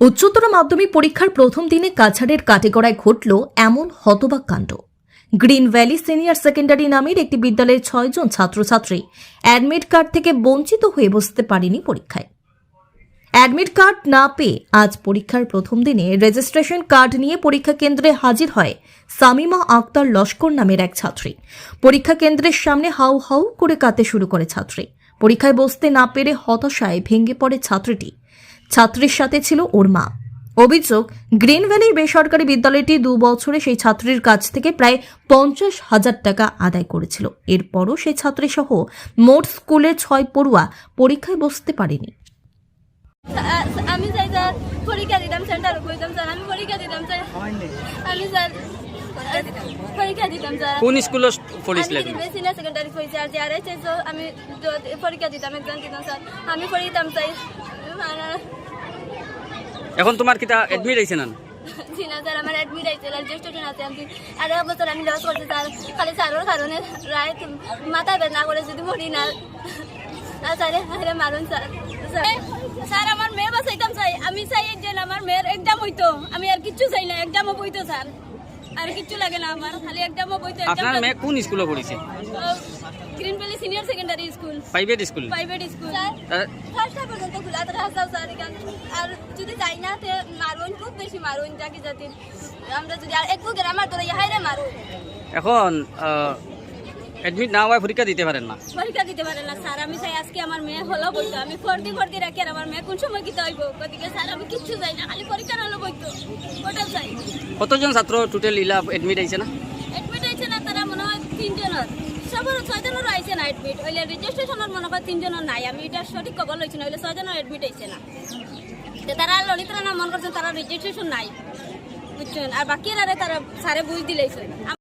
উচ্চতর মাধ্যমিক পরীক্ষার প্রথম দিনে কাছাড়ের কাটেগড়ায় ঘটল এমন হতবাক কাণ্ড। গ্রিন ভ্যালি সিনিয়র সেকেন্ডারি নামের একটি বিদ্যালয়ের ছয়জন ছাত্রছাত্রী অ্যাডমিট কার্ড থেকে বঞ্চিত হয়ে বসতে পারেনি পরীক্ষায়। অ্যাডমিট কার্ড না পেয়ে আজ পরীক্ষার প্রথম দিনে রেজিস্ট্রেশন কার্ড নিয়ে পরীক্ষা কেন্দ্রে হাজির হয় সামিমা আক্তার লস্কর নামের এক ছাত্রী। পরীক্ষা কেন্দ্রের সামনে হাউ হাউ করে কাঁদতে শুরু করে ছাত্রী। পরীক্ষায় বসতে না পেরে হতাশায় ভেঙে পড়ে ছাত্রীটি। ছাত্রীর সাথে ছিল ওর মা। অভিযোগ গ্রিন ভ্যালির বেসরকারি বিদ্যালয়টি দু বছরে সেই ছাত্রীর কাছ থেকে প্রায় পঞ্চাশ হাজার টাকা আদায় করেছিল। এরপরও সেই ছাত্রী সহ মোট স্কুলের ছয় পড়ুয়া পরীক্ষায় বসতে পারেনি। আমি চাই স্যার পরীক্ষা দিতাম সেন্টারে কইতাম স্যার আমি পরীক্ষা দিতাম স্যার। আমি স্যার পরীক্ষা দিতাম স্যার। কোন স্কুলত পঢ়িছিলে তুমি সিনিয়র সেকেন্ডারি পড়েছি আর যে আর আমি পরীক্ষা দিতাম এক্সাম দিতাম স্যার। আমি পড়িতাম চাই এখন তোমার কিটা এডমিট আইছে না? অ্যাডমিট আমি আর এক বছর আমি লস করছি স্যার। খালি স্যারের যদি মরি না আর স্যারে হারে মারুন স্যার। স্যার- আমার মেয়ে বাঁচাইতাম চাই আমি চাই যে আমার মেয়ের এক্সাম হইতো। আমি আর কিচ্ছু চাই না এক্সামও বইতো স্যার। আর কিচ্ছু লাগে না আমার খালি এক্সামও বইতো আপনার মেয়ে কোন স্কুলে পড়িছে? Green valley senior secondary school. Private school? Private school. ফার্স্টটা পর্যন্ত খোলা থাকে হাসাও স্যার আর যদি যাই না তে মারুন খুব বেশি মারুন জাকি জাতির। আমরা যদি আর একটু গ্রামার ধরে হাইরে মারুন। এখন এডমিট না হওয়ায় পরীক্ষা দিতে পারেন না? পরীক্ষা দিতে পারে না স্যার। আমি চাই আজকে আমার মেয়ে হলো বইতো আমি ফর্দি ফর্দি রাখি আর আমার মেয়ে কোন সময় কি হইব ওদিকে স্যার আমি কিচ্ছু চাই না খালি পরীক্ষা হলো বইতো ওটা চাই। কতজন ছাত্র টোটাল ইলা এডমিট আইছে না? এডমিট আইছে না, তারা মনে হয় তিনজনের। সবার ছয়জনের আইছে না এডমিট ওইলে রেজিস্ট্রেশনের মনে হয় তিনজনের নাই। আমি এটা সঠিক খবর লইছি না ওইলে ছয়জনের এডমিট আইছে না। তারা ললিতরা না মনে করছেন তারা রেজিস্ট্রেশন নাই। বুঝছেন? আর বাকি তারা সারে বুঝ দিলেছেন